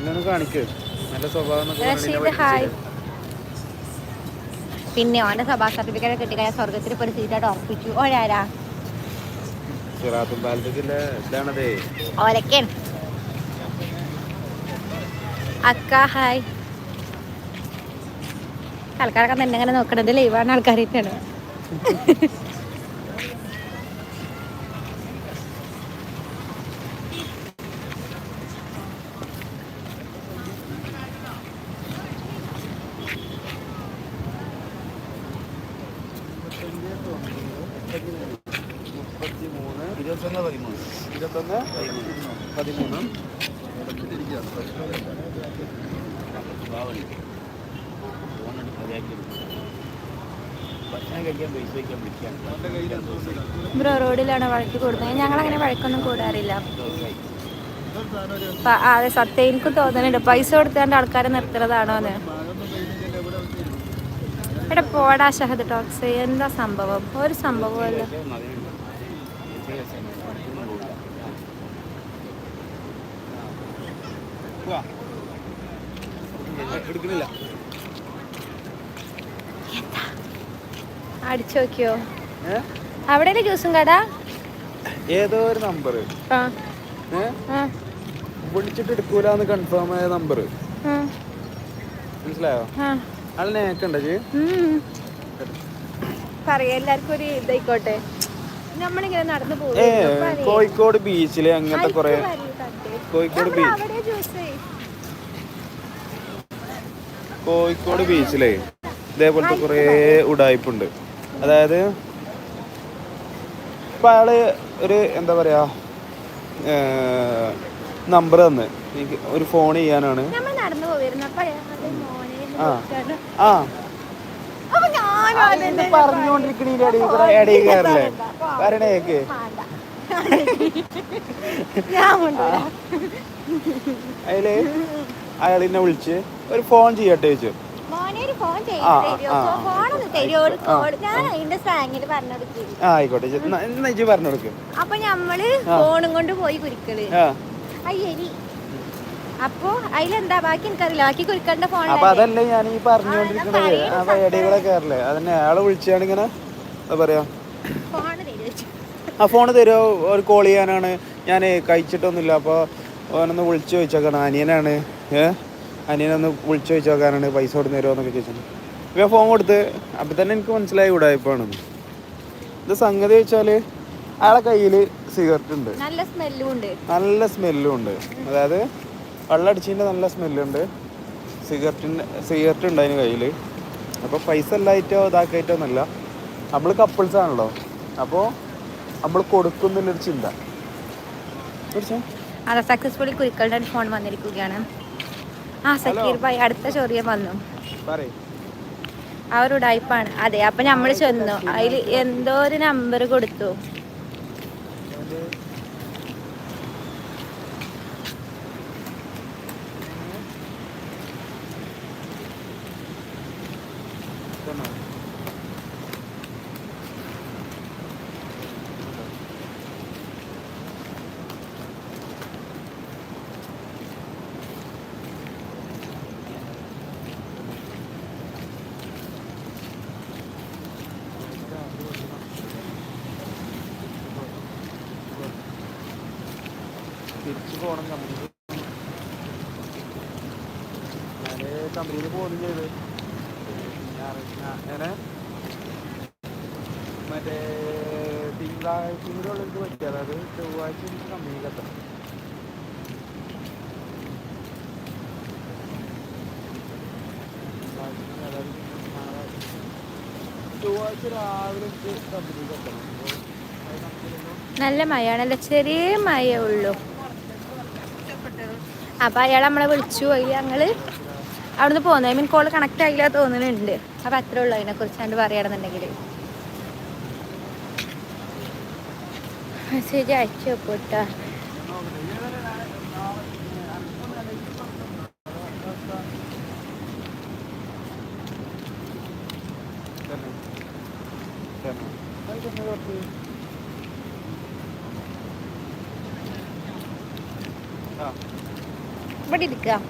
ഇന്നൊന്ന് കാണിക്ക്. നല്ല സ്വഭാവം? പിന്നെ ഓന്റെ സഭാ സർട്ടിഫിക്കറ്റ് കിട്ടിക്കഴിഞ്ഞാൽ സ്വർഗത്തിൽ ഒരു സീറ്റായിട്ട് ഉറപ്പിച്ചു. ഓരാരാ ഓലക്കൻ അക്ക ഹായ്. ആൾക്കാരൊക്കെ തന്നെ ഇങ്ങനെ നോക്കണത് ലൈവാണ് ആൾക്കാരായിട്ടാണ് മുപ്പത്തി മൂന്ന് ഇരുപത്തൊന്ന് പതിമൂന്ന്. ഇരുപത്തൊന്ന് പതിമൂന്ന്. ഭക്ഷണം കഴിക്കാൻ പൈസ വയ്ക്കാൻ വിളിക്കാൻ ബ്രോ റോഡിലാണ് വഴക്ക് കൂടുന്നത്? ഞങ്ങൾ അങ്ങനെ വഴക്കൊന്നും കൂടാറില്ല. അതെ സത്യം. എനിക്ക് തോന്നുന്നുണ്ട് പൈസ കൊടുത്താണ്ട് ആൾക്കാരെ നിർത്തുന്നതാണോ എന്ന് എടാ പോടാ ഷഹദ് ടോക്സ് എന്താ സംഭവം? ഒരു സംഭവമല്ല അടിച്ചു നോക്കിയോ? അവിടെ ജ്യൂസും കട? ഏതോ ഒരു നമ്പർ വിളിച്ചിട്ട് എടുക്കൂലെന്ന് കൺഫേം ആയ നമ്പർ മനസ്സിലായോ? ആ ആൾ നേക്കണ്ട ജി ഉം. പറയാ എല്ലാവർക്കും ഒരു ഇതായിക്കോട്ടെ. നമ്മളിങ്ങനെ നടന്നു ഏ പോകും കോഴിക്കോട് ബീച്ചിൽ അങ്ങനത്തെ കൊറേ കോഴിക്കോട് ബീച്ച്. കോഴിക്കോട് ബീച്ചിലേ ഇതേപോലത്തെ കുറേ ഉടായ്പുണ്ട്. അതായത് ഇപ്പൊ അയാൾ ഒരു എന്താ പറയാ നമ്പർ തന്ന്. എനിക്ക് ഒരു ഫോൺ ചെയ്യാനാണ്. ആ. വരണേക്ക് അതിൽ അയാൾ എന്നെ വിളിച്ച് ഒരു ഫോൺ ചെയ്യട്ടെ ചോദിച്ചു. ആയിക്കോട്ടെ. എന്നാ- ഇജ്ജ് പറഞ്ഞു കൊടുക്ക്. അപ്പൊ ഞമ്മൾ ഫോണും കൊണ്ട് പോയി കുരിക്കൾ. അയ്യരി. അപ്പൊ അതിലെന്താ? ബാക്കി എനിക്കറിയില്ല. ബാക്കി കുരിക്കളുടെ അപ്പൊ ഫോണിൽ അതല്ലേ ഞാൻ ഈ പറഞ്ഞുകൊണ്ടിരിക്കണത്. ആ, പരിപാടികളെ കയറില്ലേ അതന്നെ. അയാളെ വിളിച്ചാണ് ഇങ്ങനെ എന്താ പറയാ? ഫോൺ ആ ഫോണ് തരുമോ ഒരു കോൾ ചെയ്യാനാണ്. ഞാൻ കഴിച്ചിട്ടൊന്നുമില്ല. അപ്പോൾ ഓനൊന്ന് വിളിച്ചു ചോദിച്ചോക്കണം. അനിയനാണ്. ഏഹ് അനിയനൊന്ന് വിളിച്ചു ചോദിച്ചോക്കാനാണ്. പൈസ കൊടുത്ത് തരുമോ എന്നൊക്കെ ചോദിച്ചത് ഇവ ഫോൺ കൊടുത്ത് അപ്പം തന്നെ എനിക്ക് മനസ്സിലായി ഉടായ്പാണെന്ന് ഇത് സംഗതി വെച്ചാൽ അയാളെ കയ്യിൽ സിഗരറ്റ് ഉണ്ട്. നല്ല സ്മെല്ലും ഉണ്ട്. നല്ല സ്മെല്ലും ഉണ്ട്. അതായത് വെള്ളമടിച്ചതിന്റെ നല്ല സ്മെല്ലുണ്ട്. സിഗരറ്റിന്റെ സിഗരറ്റ് ഉണ്ട് അതിന് കയ്യിൽ അപ്പോൾ പൈസ എല്ലായിട്ടോ ഇതാക്കായിട്ടോ എന്നല്ല നമ്മൾ കപ്പിൾസ് ആണല്ലോ. അപ്പോൾ നമ്മൾ കൊടുക്കുന്നുള്ളൊരു ചിന്ത. അവരുടെ അതെ സക്സസ്ഫുള്ളി കുരിക്കളുടെ ഫോൺ വന്നിരിക്കുകയാണ്. ആ സക്കീർ ഭായ് അടുത്ത വന്നു. പറയ്. ആ ഒരു ഉടായ്പാണ് അതെ അപ്പൊ നമ്മൾ ചെന്നു. അതിൽ എന്തോ ഒരു നമ്പർ കൊടുത്തു. തിരിച്ചു പോകണം കമ്പനിയിൽ ഞാൻ കമ്പനിയിൽ പോകുകയും ചെയ്ത്. ഞാൻ മറ്റേ തിങ്കളാഴ്ച കൂടെ എനിക്ക് പറ്റി അതായത് ചൊവ്വാഴ്ച എനിക്ക് കമ്പനിയിലെത്തണം. ചൊവ്വാഴ്ച നല്ല മഴയാണല്ലോ ചെറിയ മഴയേ ഉള്ളൂ. അപ്പൊ അയാൾ നമ്മളെ വിളിച്ചു. അതിൽ ഞങ്ങൾ അവിടുന്ന് പോന്നു. ഐ മീൻ കോൾ കണക്ട് ആയില്ല തോന്നുന്നുണ്ട് അപ്പൊ അത്രേ ഉള്ളൂ അതിനെ കുറിച്ചാണ്ട് പറയുകയാണെന്നുണ്ടെങ്കിൽ മെസ്സേജ് അയച്ചു വെക്കൂട്ട തന്നെ അത് തന്നെ കുറച്ച് ആ ഇവിടെ ഇരിക്കുക.